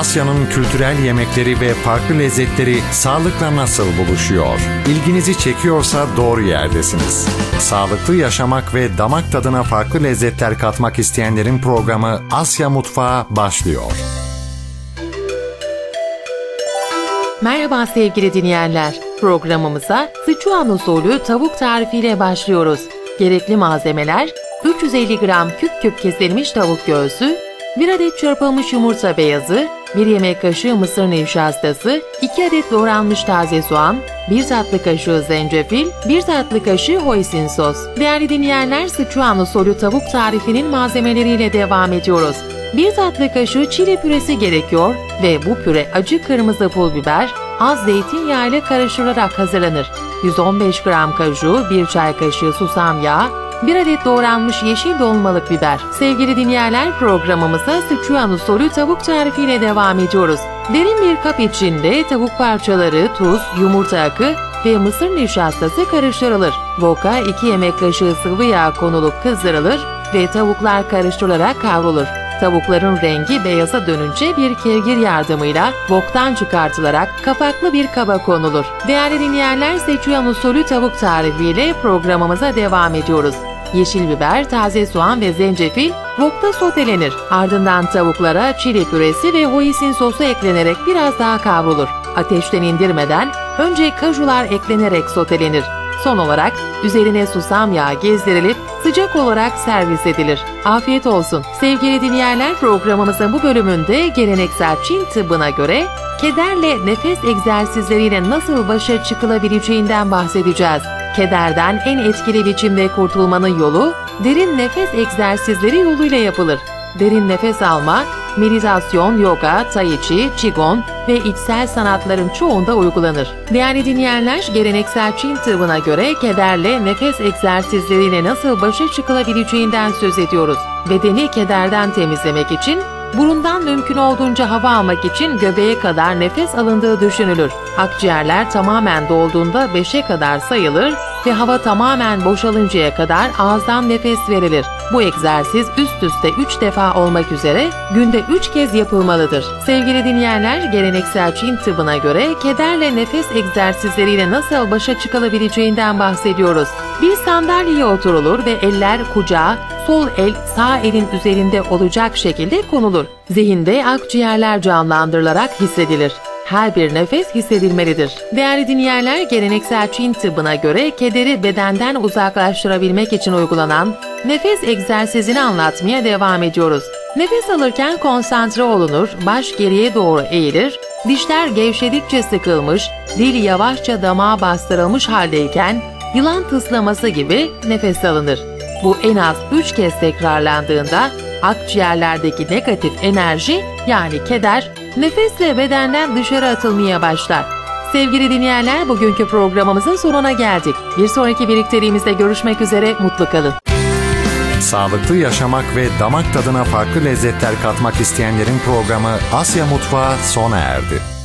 Asya'nın kültürel yemekleri ve farklı lezzetleri sağlıkla nasıl buluşuyor? İlginizi çekiyorsa doğru yerdesiniz. Sağlıklı yaşamak ve damak tadına farklı lezzetler katmak isteyenlerin programı Asya Mutfağı başlıyor. Merhaba sevgili dinleyenler. Programımıza Sichuan usulü tavuk tarifiyle başlıyoruz. Gerekli malzemeler 350 gram küp küp kesilmiş tavuk göğsü, 1 adet çırpılmış yumurta beyazı, 1 yemek kaşığı mısır nişastası, 2 adet doğranmış taze soğan, 1 tatlı kaşığı zencefil, 1 tatlı kaşığı hoisin sos. Değerli dinleyenler Sichuan usulü tavuk tarifinin malzemeleriyle devam ediyoruz. 1 tatlı kaşığı çili püresi gerekiyor ve bu püre acı kırmızı pul biber, az zeytinyağı ile karıştırılarak hazırlanır. 115 gram kaju, 1 çay kaşığı susam yağı, 1 adet doğranmış yeşil dolmalık biber. Sevgili dinleyenler programımıza Sichuan usulü tavuk tarifiyle devam ediyoruz. Derin bir kap içinde tavuk parçaları, tuz, yumurta akı ve mısır nişastası karıştırılır. Voka 2 yemek kaşığı sıvı yağ konulup kızdırılır ve tavuklar karıştırılarak kavrulur. Tavukların rengi beyaza dönünce bir kevgir yardımıyla woktan çıkartılarak kapaklı bir kaba konulur. Değerli dinleyenler Sichuan usulü tavuk tarifiyle programımıza devam ediyoruz. Yeşil biber, taze soğan ve zencefil wokta sotelenir. Ardından tavuklara çili püresi ve hoisin sosu eklenerek biraz daha kavrulur. Ateşten indirmeden önce kajular eklenerek sotelenir. Son olarak üzerine susam yağı gezdirilip sıcak olarak servis edilir. Afiyet olsun. Sevgili dinleyenler programımızın bu bölümünde geleneksel Çin tıbbına göre kederle nefes egzersizleriyle nasıl başa çıkılabileceğinden bahsedeceğiz. Kederden en etkili biçimde kurtulmanın yolu derin nefes egzersizleri yoluyla yapılır. Derin nefes alma, meditasyon, yoga, tai chi, qigong ve içsel sanatların çoğunda uygulanır. Değerli dinleyenler, geleneksel Çin tıbbına göre kederle nefes egzersizleriyle nasıl başa çıkılabileceğinden söz ediyoruz. Bedeni kederden temizlemek için Burundan mümkün olduğunca hava almak için göbeğe kadar nefes alındığı düşünülür. Akciğerler tamamen dolduğunda 5'e kadar sayılır ve hava tamamen boşalıncaya kadar ağızdan nefes verilir. Bu egzersiz üst üste 3 defa olmak üzere günde 3 kez yapılmalıdır. Sevgili dinleyenler, geleneksel Çin tıbbına göre kederle nefes egzersizleriyle nasıl başa çıkılabileceğinden bahsediyoruz. Bir sandalyeye oturulur ve eller kucağa, sol el sağ elin üzerinde olacak şekilde konulur. Zihinde akciğerler canlandırılarak hissedilir her bir nefes hissedilmelidir. Değerli dinleyenler, geleneksel Çin tıbbına göre kederi bedenden uzaklaştırabilmek için uygulanan nefes egzersizini anlatmaya devam ediyoruz. Nefes alırken konsantre olunur, baş geriye doğru eğilir, dişler gevşedikçe sıkılmış, dil yavaşça damağa bastırılmış haldeyken yılan tıslaması gibi nefes alınır. Bu en az 3 kez tekrarlandığında akciğerlerdeki negatif enerji yani keder nefesle bedenden dışarı atılmaya başlar. Sevgili dinleyenler bugünkü programımızın sonuna geldik. Bir sonraki birlikteliğimizde görüşmek üzere mutlu kalın. Sağlıklı yaşamak ve damak tadına farklı lezzetler katmak isteyenlerin programı Asya Mutfağı sona erdi.